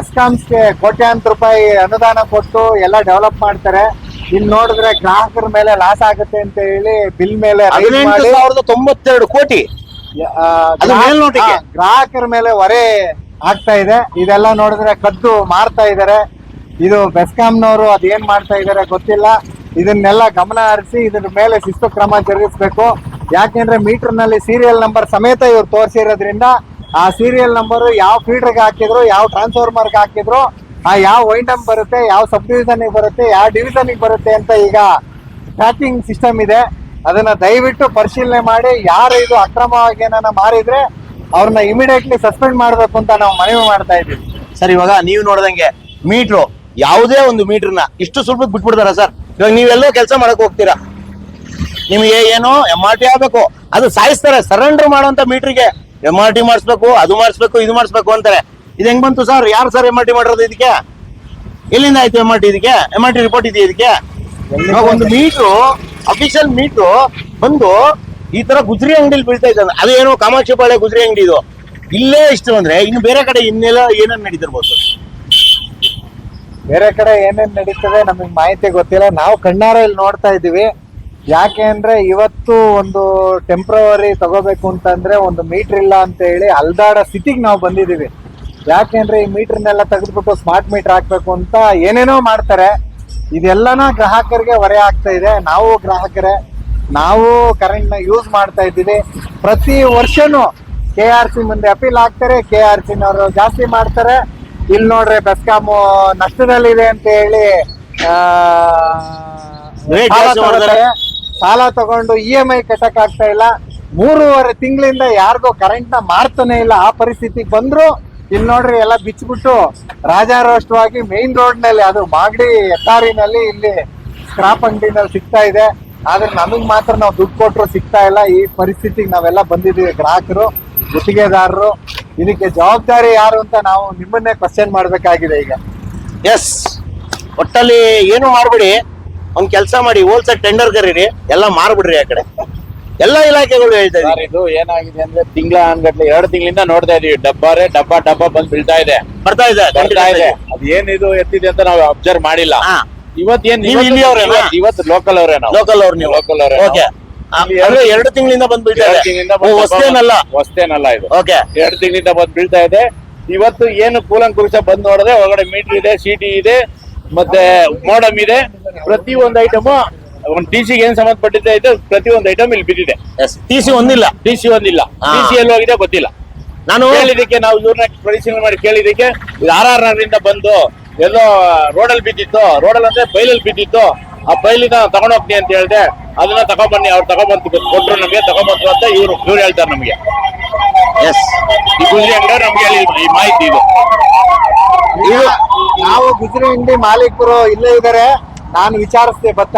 ಎಸ್ಕಾಮ್ಸ್ಗೆ ಕೋಟ್ಯಾಂತರ ರೂಪಾಯಿ ಅನುದಾನ ಕೊಟ್ಟು ಎಲ್ಲ ಡೆವಲಪ್ ಮಾಡ್ತಾರೆ. ಇಲ್ಲಿ ನೋಡಿದ್ರೆ ಗ್ರಾಹಕರ ಮೇಲೆ ಲಾಸ್ ಆಗುತ್ತೆ ಅಂತ ಹೇಳಿ ಬಿಲ್ ಮೇಲೆ ತೊಂಬತ್ತೆರಡು ಕೋಟಿ. ಗ್ರಾಹಕರ ಮೇಲೆ ಹೊರೆ ಆಗ್ತಾ ಇದೆ. ಇದೆಲ್ಲ ನೋಡಿದ್ರೆ ಕದ್ದು ಮಾರ್ತಾ ಇದ್ದಾರೆ ಇದು ಬೆಸ್ಕಾಂನವರು ಅದೇನ್ ಮಾಡ್ತಾ ಇದ್ದಾರೆ ಗೊತ್ತಿಲ್ಲ. ಇದನ್ನೆಲ್ಲ ಗಮನ ಹರಿಸಿ ಇದ್ರ ಮೇಲೆ ಶಿಸ್ತು ಕ್ರಮ ಜರುಗಿಸ್ಬೇಕು. ಯಾಕೆಂದ್ರೆ ಮೀಟರ್ನಲ್ಲಿ ಸೀರಿಯಲ್ ನಂಬರ್ ಸಮೇತ ಇವ್ರು ತೋರಿಸಿರೋದ್ರಿಂದ ಆ ಸೀರಿಯಲ್ ನಂಬರ್ ಯಾವ ಫೀಡರ್ಗೆ ಹಾಕಿದ್ರು, ಯಾವ ಟ್ರಾನ್ಸ್ಫಾರ್ಮರ್ಗೆ ಹಾಕಿದ್ರು, ಆ ಯಾವ ವೈಂಡಮ್ ಬರುತ್ತೆ, ಯಾವ ಸಬ್ ಡಿವಿಷನ್ಗೆ ಬರುತ್ತೆ, ಯಾವ ಡಿವಿಷನ್ಗೆ ಬರುತ್ತೆ ಅಂತ ಈಗ ಟ್ರ್ಯಾಕಿಂಗ್ ಸಿಸ್ಟಮ್ ಇದೆ. ಅದನ್ನ ದಯವಿಟ್ಟು ಪರಿಶೀಲನೆ ಮಾಡಿ, ಯಾರು ಇದು ಅಕ್ರಮವಾಗಿ ಏನಾರ ಮಾರಿದ್ರೆ ಅವ್ರನ್ನ ಇಮಿಡಿಯೇಟ್ಲಿ ಸಸ್ಪೆಂಡ್ ಮಾಡಬೇಕು ಅಂತ ನಾವು ಮನವಿ ಮಾಡ್ತಾ ಇದ್ದೀವಿ. ಸರ್ ಇವಾಗ ನೀವು ನೋಡ್ದಂಗೆ ಮೀಟ್ರು ಯಾವುದೇ ಒಂದು ಮೀಟರ್ನ ಇಷ್ಟು ಸುಲಭಕ್ಕೆ ಬಿಟ್ಬಿಡ್ತಾರ ಸರ್? ಇವಾಗ ನೀವೆಲ್ಲೋ ಕೆಲಸ ಮಾಡಕ್ ಹೋಗ್ತೀರಾ? ನಿಮಗೆ ಏನು ಎಂ ಆರ್ ಟಿ ಆಗ್ಬೇಕು. ಅದು ಸಾಯಿಸ್ತಾರೆ ಸರೆಂಡರ್ ಮಾಡುವಂತ ಮೀಟರ್ಗೆ ಎಂ ಆರ್ ಟಿ ಮಾಡಿಸ್ಬೇಕು ಅದು ಮಾಡಿಸ್ಬೇಕು ಇದು ಮಾಡಿಸ್ಬೇಕು ಅಂತಾರೆ. ಇದು ಹೆಂಗ್ ಬಂತು ಸರ್? ಯಾರು ಸರ್ ಎಂ ಆರ್ ಟಿ ಮಾಡಿರೋದು ಇದಕ್ಕೆ? ಎಲ್ಲಿಂದ ಆಯ್ತು ಎಂ ಆರ್ ಟಿ ಇದಕ್ಕೆ? ಎಂ ಆರ್ ಟಿ ರಿಪೋರ್ಟ್ ಇದೆಯಾ ಇದಕ್ಕೆ? ಇವಾಗ ಒಂದು ಮೀಟ್ರು ಅಫಿಷಿಯಲ್ ಮೀಟ್ರು ಬಂದು ಈ ತರ ಗುಜರಿ ಅಂಗಡಿಲಿ ಬೀಳ್ತಾ ಇದ್ದಾನೆ. ಅದೇನೋ ಕಾಮಾಕ್ಷಿಪಾಳ್ಯ ಗುಜರಿ ಅಂಗಡಿ ಇದು. ಇಲ್ಲೇ ಇಷ್ಟು ಅಂದ್ರೆ, ಇನ್ನು ಬೇರೆ ಕಡೆ ಇನ್ನೆಲ್ಲ ಏನೇನ್ ನಡೀತಿರ್ಬೋದು? ಬೇರೆ ಕಡೆ ಏನೇನ್ ನಡೀತದೆ ನಮಗೆ ಮಾಹಿತಿ ಗೊತ್ತಿಲ್ಲ. ನಾವು ಕಣ್ಣಾರ ಇಲ್ಲಿ ನೋಡ್ತಾ ಇದ್ದೀವಿ. ಯಾಕೆ ಅಂದ್ರೆ ಇವತ್ತು ಒಂದು ಟೆಂಪ್ರವರಿ ತಗೋಬೇಕು ಅಂತಂದ್ರೆ ಒಂದು ಮೀಟರ್ ಇಲ್ಲ ಅಂತ ಹೇಳಿ ಅಲ್ದಾಡ ಸ್ಥಿತಿಗೆ ನಾವು ಬಂದಿದ್ದೀವಿ. ಯಾಕೆಂದ್ರೆ ಈ ಮೀಟರ್ನೆಲ್ಲ ತೆಗೆದ್ಬಿಟ್ಟು ಸ್ಮಾರ್ಟ್ ಮೀಟರ್ ಹಾಕ್ಬೇಕು ಅಂತ ಏನೇನೋ ಮಾಡ್ತಾರೆ. ಇದೆಲ್ಲನ ಗ್ರಾಹಕರಿಗೆ ಹೊರೆ ಆಗ್ತಾ ಇದೆ. ನಾವು ಗ್ರಾಹಕರೇ ನಾವು ಕರೆಂಟ್ನ ಯೂಸ್ ಮಾಡ್ತಾ ಇದ್ದೀವಿ. ಪ್ರತಿ ವರ್ಷನೂ ಕೆ ಆರ್ ಸಿ ಮುಂದೆ ಅಪೀಲ್ ಆಗ್ತಾರೆ. ಕೆ ಆರ್ ಸಿನವರು ಜಾಸ್ತಿ ಮಾಡ್ತಾರೆ. ಇಲ್ಲಿ ನೋಡ್ರೆ ಬೆಸ್ಕಾಮ್ ನಷ್ಟದಲ್ಲಿದೆ ಅಂತ ಹೇಳಿ ಸಾಲ ತಗೊಂಡು ಇ ಎಂ ಐ ಕಟ್ಟಕ್ ಆಗ್ತಾ ಇಲ್ಲ. ಮೂರುವರೆ ತಿಂಗಳಿಂದ ಯಾರಿಗೂ ಕರೆಂಟ್ನ ಮಾಡ್ತಾನೆ ಇಲ್ಲ. ಆ ಪರಿಸ್ಥಿತಿಗೆ ಬಂದ್ರು ಇಲ್ಲಿ ನೋಡ್ರಿ ಎಲ್ಲ ಬಿಚ್ಚಿಬಿಟ್ಟು ರಾಜಾರೋಷ್ಟವಾಗಿ ಮೇನ್ ರೋಡ್ನಲ್ಲಿ ಅದು ಮಾಗಡಿ ಹೆದ್ದಾರಿನಲ್ಲಿ ಇಲ್ಲಿ ಸ್ಕ್ರಾಪ್ ಅಂಗಡಿನಲ್ಲಿ ಸಿಗ್ತಾ ಇದೆ. ಆದ್ರೆ ನಮಗ್ ಮಾತ್ರ ನಾವು ದುಡ್ಡು ಕೊಟ್ರು ಸಿಗ್ತಾ ಇಲ್ಲ. ಈ ಪರಿಸ್ಥಿತಿಗೆ ನಾವೆಲ್ಲ ಬಂದಿದ್ದೀವಿ ಗ್ರಾಹಕರು ಗುತ್ತಿಗೆದಾರರು. ಇದಕ್ಕೆ ಜವಾಬ್ದಾರಿ ಯಾರು ಅಂತ ನಾವು ನಿಮ್ಮನ್ನೇ ಕ್ವಶನ್ ಮಾಡ್ಬೇಕಾಗಿದೆ ಈಗ. ಎಸ್ ಒಟ್ಟಲ್ಲಿ ಏನು ಮಾಡ್ಬಿಡಿ. ಒಂದ್ ಕೆಲಸ ಮಾಡಿ ಹೋಲ್ಸೇಲ್ ಟೆಂಡರ್ ಕರೀರಿ ಎಲ್ಲ ಮಾರ್ಬಿಡ್ರಿ ಆ ಕಡೆ. ಎಲ್ಲ ಇಲಾಖೆಗಳು ಹೇಳ್ತಾ ಸರ್ ಇದು ಏನಾಗಿದೆ ಅಂದ್ರೆ ತಿಂಗಳ ಅನ್ಗಟ್ಲೆ ಎರಡು ತಿಂಗಳಿಂದ ನೋಡ್ತಾ ಇದೀವಿ. ಡಬ್ಬಾರೆ ಡಬ್ಬಾ ಡಬ್ಬ ಬಂದ್ ಬೀಳ್ತಾ ಇದೆ. ಬರ್ತಾ ಇದೆ. ಬರ್ತಾ ಇದೆ. ಅದ್ ಏನ್ ಇದು ಎತ್ತಿದೆ ಅಂತ ನಾವು ಅಬ್ಸರ್ವ್ ಮಾಡಿಲ್ಲ. ಹಾ. ಇವತ್ ಏನ್ ನೀವು ಇಲ್ಲಿಯವ್ರೇನಾ? ಇವತ್ತು ಲೋಕಲ್ ಅವರೇ ನಾವು. ಲೋಕಲ್ ಅವ್ರು ನೀವು. ಅವರೇ ಓಕೆ ಅಂದ್ರೆ ಎರಡು ತಿಂಗಳಿಂದ ಬಂದ್ ಎರಡು ಇದೆ ತಿಂಗಳಿಂದ ಓ, ಹೊಸ್ತೇನಲ್ಲ ಹೊಸ್ತೇನಲ್ಲ ಇದು. ಓಕೆ ಎರಡು ತಿಂಗಳಿಂದ ಬಂದ್ ಬೀಳ್ತಾ ಇದೆ. ಇವತ್ತು ಏನು ಕೂಲಂಕುಷ ಬಂದ್ ನೋಡಿದ್ರೆ ಒಳಗಡೆ ಮೀಟರ್ ಇದೆ ಸಿಟಿ ಇದೆ ಮತ್ತೆ ಮೋಡಮ್ ಇದೆ. ಪ್ರತಿ ಒಂದು ಐಟಮ್ ಒಂದು ಟಿ ಸಿಗೆ ಏನ್ ಸಂಬಂಧಪಟ್ಟಿದ್ದೆ ಇದೆ? ಪ್ರತಿ ಒಂದು ಐಟಮ್ ಇಲ್ಲಿ ಬಿದ್ದಿದೆ. ಎಸ್ ಟಿ ಸಿ ಒಂದಿಲ್ಲ. ಟಿ ಸಿ ಒಂದಿಲ್ಲ. ಹಾ. ಟಿ ಸಿ ಎಲ್ಲಿ ಹೋಗಿದೆ ಗೊತ್ತಿಲ್ಲ. ನಾನು ಹೇಳಿದಕ್ಕೆ ನಾವು ಇವ್ರನ್ನ ಪರಿಶೀಲನೆ ಮಾಡಿ ಕೇಳಿದಕ್ಕೆ ಆರ್ ಆರ್ ಆರ್ ಇಂದ ಬಂದು ಎಲ್ಲೋ ರೋಡಲ್ಲಿ ಬಿದ್ದಿತ್ತು ರೋಡಲ್ಲಿ ಅಂದ್ರೆ ಬೈಲಲ್ಲಿ ಬಿದ್ದಿತ್ತು ಆ ಬೈಲಿನ ತಗೊಂಡ್ ಹೋಗ್ತೀನಿ ಅಂತ ಹೇಳಿದೆ ಅದನ್ನ ತಗೊಂಡ್ಬನ್ನಿ ಅವ್ರು ತಗೊಂಡ್ಬಂತು ಕೊಟ್ರು ನಮಗೆ ತಗೊಂಡ್ಬಂತು ಅಂತ ಇವ್ರು ಇವ್ರು ಹೇಳ್ತಾರೆ ನಮಗೆ. ಎಸ್ ಈ ಗುಜರಿ ಅಂಗಡಿ ನಮ್ಗೆ ಈ ಮಾಹಿತಿ ಇದು. ಇದು ನಾವು ಗುಜರಿ ಅಂಗಡಿ ಮಾಲೀಕರು ಇಲ್ಲೇ ಇದ್ದಾರೆ ನಾನು ವಿಚಾರಿಸ್ದೆ ಭತ್ತ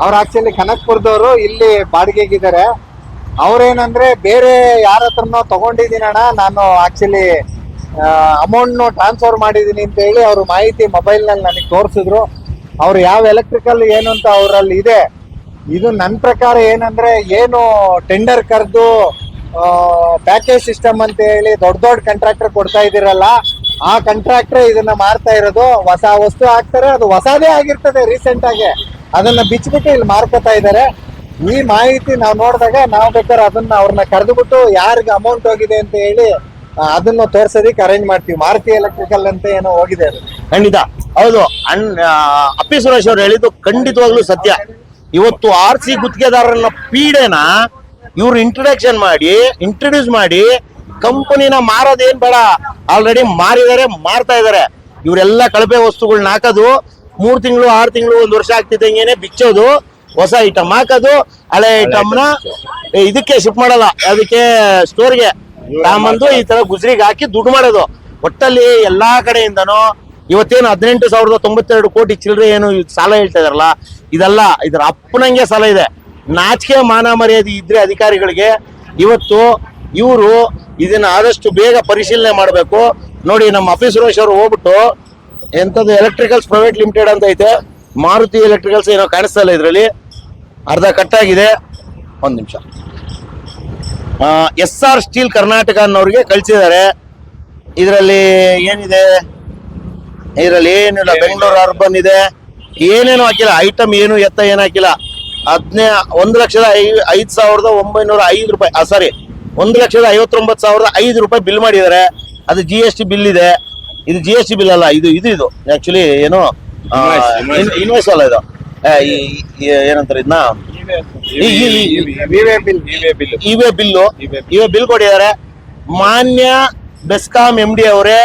ಅವ್ರು ಆಕ್ಚುಲಿ ಕನಕ್ಪುರದವರು ಇಲ್ಲಿ ಬಾಡಿಗೆಗಿದ್ದಾರೆ. ಅವ್ರೇನಂದ್ರೆ ಬೇರೆ ಯಾರ ಹತ್ರನೋ ತಗೊಂಡಿದ್ದೀನಣ್ಣ ನಾನು ಆಕ್ಚುಲಿ ಅಮೌಂಟ್ ಟ್ರಾನ್ಸ್ಫರ್ ಮಾಡಿದೀನಿ ಅಂತ ಹೇಳಿ ಅವ್ರ ಮಾಹಿತಿ ಮೊಬೈಲ್ನಲ್ಲಿ ನನಗೆ ತೋರಿಸಿದ್ರು. ಅವ್ರು ಯಾವ ಎಲೆಕ್ಟ್ರಿಕಲ್ ಏನು ಅಂತ ಅವರಲ್ಲಿ ಇದೆ. ಇದು ನನ್ನ ಪ್ರಕಾರ ಏನಂದ್ರೆ ಏನು ಟೆಂಡರ್ ಕರೆದು ಪ್ಯಾಕೇಜ್ ಸಿಸ್ಟಮ್ ಅಂತ ಹೇಳಿ ದೊಡ್ಡ ದೊಡ್ಡ ಕಾಂಟ್ರಾಕ್ಟರ್ ಕೊಡ್ತಾ ಇದ್ದೀರಲ್ಲ, ಆ ಕಾಂಟ್ರಾಕ್ಟರ್ ಇದನ್ನ ಮಾರ್ತಾ ಇರೋದು ಹೊಸ ವಸ್ತು ಹಾಕ್ತಾರೆ. ಅದು ಹೊಸದೇ ಆಗಿರ್ತದೆ ರೀಸೆಂಟ್ ಆಗಿ. ಅದನ್ನ ಬಿಚ್ಚಿಬಿಟ್ಟು ಇಲ್ಲಿ ಮಾರ್ಕೋತಾ ಇದ್ದಾರೆ. ಈ ಮಾಹಿತಿ ನಾವು ನೋಡಿದಾಗ ನಾವು ಬೇಕಾದ್ರೆ ಅದನ್ನ ಅವ್ರನ್ನ ಕರೆದುಬಿಟ್ಟು ಯಾರಿಗೆ ಅಮೌಂಟ್ ಹೋಗಿದೆ ಅಂತ ಹೇಳಿ ಅದನ್ನ ತೋರ್ಸೋದಕ್ಕೆ ಅರೇಂಜ್ ಮಾಡ್ತೀವಿ. ಮಾರುತಿ ಎಲೆಕ್ಟ್ರಿಕಲ್ ಅಂತ ಏನೋ ಹೋಗಿದೆ ಅದು. ಖಂಡಿತ. ಹೌದು ಅಣ್ ಅಪ್ಪಿ ಸುರೇಶ್ ಅವ್ರು ಹೇಳಿದ್ದು ಖಂಡಿತವಾಗ್ಲೂ ಸತ್ಯ. ಇವತ್ತು ಆರ್ ಸಿ ಗುತ್ತಿಗೆದಾರರನ್ನ ಪೀಡೆನ ಇವ್ರು ಇಂಟ್ರಡಕ್ಷನ್ ಮಾಡಿ ಇಂಟ್ರೊಡ್ಯೂಸ್ ಮಾಡಿ ಕಂಪನಿನ ಮಾರೋದೇನ್ ಬೇಡ. ಆಲ್ರೆಡಿ ಮಾರಿದ್ದಾರೆ ಮಾರ್ತಾ ಇದಾರೆ ಇವರೆಲ್ಲ ಕಳಪೆ ವಸ್ತುಗಳನ್ನ ಹಾಕೋದು ಮೂರ್ ತಿಂಗಳು ಆರು ತಿಂಗಳು ಒಂದ್ ವರ್ಷ ಆಗ್ತಿದ್ದಂಗೆನೆ ಬಿಚ್ಚೋದು ಹೊಸ ಐಟಮ್ ಹಾಕೋದು ಹಳೆ ಐಟಮ್ನ ಇದಕ್ಕೆ ಶಿಫ್ಟ್ ಮಾಡಲ್ಲ. ಅದಕ್ಕೆ ಸ್ಟೋರ್ಗೆ ತಾಂಬಂದು ಈ ತರ ಗುಜ್ರಿಗೆ ಹಾಕಿ ದುಡ್ಡು ಮಾಡೋದು. ಒಟ್ಟಲ್ಲಿ ಎಲ್ಲಾ ಕಡೆಯಿಂದನೂ ಇವತ್ತೇನು ಹದಿನೆಂಟು ಸಾವಿರದ ತೊಂಬತ್ತೆರಡು ಕೋಟಿ ಚಿಲ್ಲರೆ ಏನು ಸಾಲ ಹೇಳ್ತಾ ಇದಾರಲ್ಲ ಇದೆಲ್ಲ ಇದರ ಅಪ್ಪನಂಗೆ ಸಾಲ ಇದೆ. ನಾಚಿಕೆ ಮಾನ ಮರ್ಯಾದೆ ಇದ್ರೆ ಅಧಿಕಾರಿಗಳಿಗೆ ಇವತ್ತು ಇವರು ಇದನ್ನ ಆದಷ್ಟು ಬೇಗ ಪರಿಶೀಲನೆ ಮಾಡಬೇಕು. ನೋಡಿ ನಮ್ಮ ಆಫೀಸ್ ಸುರೇಶ್ ಅವರು ಹೋಗ್ಬಿಟ್ಟು ಎಂಥದ್ದು ಎಲೆಕ್ಟ್ರಿಕಲ್ಸ್ ಪ್ರೈವೇಟ್ ಲಿಮಿಟೆಡ್ ಅಂತ ಐತೆ ಮಾರುತಿ ಎಲೆಕ್ಟ್ರಿಕಲ್ಸ್ ಏನೋ ಕಾಣಿಸ್ತಾ ಇಲ್ಲ ಇದರಲ್ಲಿ. ಅರ್ಧ ಕಟ್ಟಾಗಿದೆ ಒಂದು ನಿಮಿಷ. ಎಸ್ ಆರ್ ಸ್ಟೀಲ್ ಕರ್ನಾಟಕ ಅನ್ನೋರಿಗೆ ಕಳಿಸಿದ್ದಾರೆ. ಇದರಲ್ಲಿ ಏನಿದೆ? ಇದರಲ್ಲಿ ಏನಿಲ್ಲ ಬೆಂಗಳೂರು ಅರ್ಬನ್ ಇದೆ. ಏನೇನು ಹಾಕಿಲ್ಲ. ಐಟಮ್ ಏನು ಎತ್ತ ಏನು ಹಾಕಿಲ್ಲ. ಹದಿನೇ ಒಂದು ಲಕ್ಷದ ಐ ಐದು ಸಾವಿರದ ಒಂಬೈನೂರ ಐದು ರೂಪಾಯಿ. ಸಾರಿ ಒಂದು ಲಕ್ಷದ ಐವತ್ತೊಂಬತ್ತು ಸಾವಿರದ ಐದು ರೂಪಾಯಿ ಬಿಲ್ ಮಾಡಿದ್ದಾರೆ. ಅದು ಜಿ ಎಸ್ ಟಿ ಬಿಲ್ ಇದೆ. ಇದು ಜಿ ಎಸ್ ಟಿ ಬಿಲ್ ಅಲ್ಲ ಇದು ಇದು ಇದು. ಆಕ್ಚುಲಿ ಏನು ಇನ್ವಾಯ್ಸ್ ಅಲ್ಲ ಇದು. ಏನಂತಾರೆ ಇದನ್ನ? ಇವೆ ಬಿಲ್ಲು. ಇವೆ ಬಿಲ್. ಕೊಟ್ಟಿದ್ದಾರೆ. ಮಾನ್ಯ ಬೆಸ್ಕಾಂ ಎಂ ಡಿ ಅವರೇ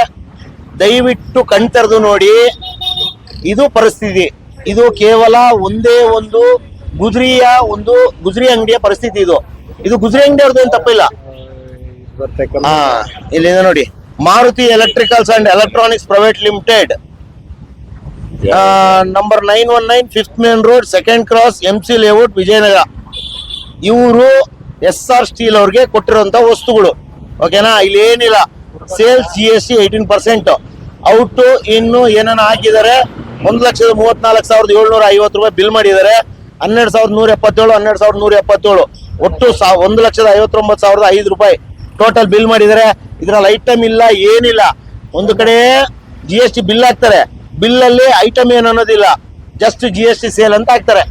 ದಯವಿಟ್ಟು ಕಣ್ತರೆದು ನೋಡಿ. ಇದು ಪರಿಸ್ಥಿತಿ. ಇದು ಕೇವಲ ಒಂದೇ ಒಂದು ಗುಜರಿಯ ಒಂದು ಗುಜರಿ ಅಂಗಡಿಯ ಪರಿಸ್ಥಿತಿ ಇದು. ಇದು ಗುಜರಿ ಅಂಗಡಿ ಅವ್ರದ್ದು ಏನು ತಪ್ಪಿಲ್ಲ. ಹಾ ಇಲ್ಲಿಂದ ನೋಡಿ. Maruti electricals and electronics private limited number nine one nine fifth main road second cross M C layout Vijayanagar ಇವರು ಎಸ್ ಆರ್ ಸ್ಟೀಲ್ ಅವ್ರಿಗೆ ಕೊಟ್ಟಿರುವಂತ ವಸ್ತುಗಳು. ಓಕೆನಾ ಇಲ್ಲಿ ಏನಿಲ್ಲ. Sales G S T eighteen percent out ಇನ್ನು ಏನನ್ನ ಹಾಕಿದ್ದಾರೆ? ಒಂದು ಲಕ್ಷದ ಮೂವತ್ನಾಲ್ಕು ಸಾವಿರದ ಏಳ್ನೂರ ಐವತ್ತು ರೂಪಾಯಿ ಬಿಲ್ ಮಾಡಿದ್ದಾರೆ. ಹನ್ನೆರಡು ಸಾವಿರದ ನೂರ ಎಪ್ಪತ್ತೇಳು, ಹನ್ನೆರಡು ಸಾವಿರದ ನೂರ ಎಪ್ಪತ್ತೇಳು. ಒಟ್ಟು ಸಾ, ಒಂದು ಲಕ್ಷದ ಐವತ್ತೊಂಬತ್ತು ಸಾವಿರದ ಐದು ರೂಪಾಯಿ ಟೋಟಲ್ ಬಿಲ್ ಮಾಡಿದ್ದಾರೆ. ಇದ್ರಲ್ಲಿ ಐಟಮ್ ಇಲ್ಲ, ಏನಿಲ್ಲ. ಒಂದು ಕಡೆ ಜಿ ಎಸ್ ಟಿ ಬಿಲ್ ಹಾಕ್ತಾರೆ. ಬಿಲ್ ಅಲ್ಲಿ ಐಟಮ್ ಏನು ಅನ್ನೋದಿಲ್ಲ. Just G S T sale ಅಂತ ಹಾಕ್ತಾರೆ.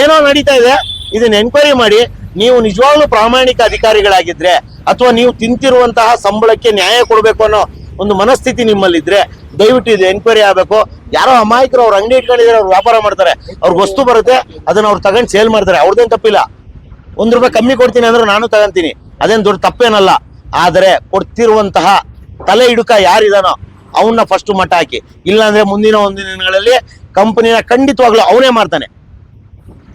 ಏನೋ ನಡೀತಾ ಇದೆ. ಇದನ್ನ ಎನ್ಕ್ವೈರಿ ಮಾಡಿ, ನೀವು ನಿಜವಾಗ್ಲೂ ಪ್ರಾಮಾಣಿಕ ಅಧಿಕಾರಿಗಳಾಗಿದ್ರೆ, ಅಥವಾ ನೀವು ತಿಂತಿರುವಂತಹ ಸಂಬಳಕ್ಕೆ ನ್ಯಾಯ ಕೊಡಬೇಕು ಅನ್ನೋ ಒಂದು ಮನಸ್ಥಿತಿ ನಿಮ್ಮಲ್ಲಿದ್ರೆ, ದಯವಿಟ್ಟು ಇದು ಎನ್ಕ್ವೈರಿ ಆಗಬೇಕು. ಯಾರೋ ಅಮಾಯಕರು ಅವ್ರು ಅಂಗಡಿ ಇಟ್ಕೊಂಡಿದ್ರೆ, ಅವ್ರು ವ್ಯಾಪಾರ ಮಾಡ್ತಾರೆ. ಅವ್ರಿಗೆ ವಸ್ತು ಬರುತ್ತೆ, ಅದನ್ನ ಅವ್ರು ತಗೊಂಡು ಸೇಲ್ ಮಾಡ್ತಾರೆ. ಅವ್ರದ್ದೇನು ತಪ್ಪಿಲ್ಲ. ಒಂದು ರೂಪಾಯಿ ಕಮ್ಮಿ ಕೊಡ್ತೀನಿ ಅಂದ್ರೆ ನಾನು ತಗೊಂತೀನಿ. ಅದೇನು ದೊಡ್ಡ ತಪ್ಪೇನಲ್ಲ. ಆದರೆ ಕೊಡ್ತಿರುವಂತಹ ತಲೆ ಇಡುಕ ಯಾರಿದಾನೋ ಅವನ್ನ ಫಸ್ಟ್ ಮಟ್ಟ ಹಾಕಿ. ಇಲ್ಲಾಂದ್ರೆ ಮುಂದಿನ ಒಂದು ದಿನಗಳಲ್ಲಿ ಕಂಪನಿನ ಖಂಡಿತವಾಗ್ಲೂ ಅವನೇ ಮಾಡ್ತಾನೆ.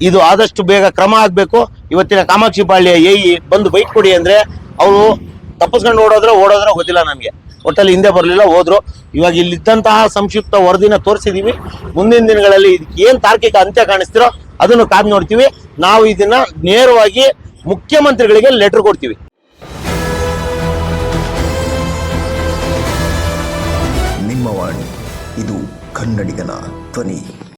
ಇದು ಆದಷ್ಟು ಬೇಗ ಕ್ರಮ ಆಗ್ಬೇಕು. ಇವತ್ತಿನ ಕಾಮಾಕ್ಷಿ ಪಾಳ್ಯ ಎ ಬಂದು ಬೈಕ್ ಕೊಡಿ ಅಂದ್ರೆ ಅವರು ತಪ್ಪಿಸ್ಕೊಂಡು ಓಡೋದ್ರೆ ಓಡೋದ್ರೆ ಗೊತ್ತಿಲ್ಲ ನನಗೆ ಒಟ್ಟಲ್ಲಿ ಹಿಂದೆ ಬರಲಿಲ್ಲ, ಹೋದ್ರು. ಇವಾಗ ಇಲ್ಲಿದ್ದಂತಹ ಸಂಕ್ಷಿಪ್ತ ವರದಿನ ತೋರಿಸಿದೀವಿ. ಮುಂದಿನ ದಿನಗಳಲ್ಲಿ ಇದಕ್ಕೆ ಏನ್ ತಾರ್ಕಿಕ ಅಂತ್ಯ ಕಾಣಿಸ್ತಿರೋ ಅದನ್ನು ಕಾದ್ ನೋಡ್ತೀವಿ. ನಾವು ಇದನ್ನ ನೇರವಾಗಿ ಮುಖ್ಯಮಂತ್ರಿಗಳಿಗೆ ಲೆಟರ್ ಕೊಡ್ತೀವಿ. ಕನ್ನಡಿಗನ ಧ್ವನಿ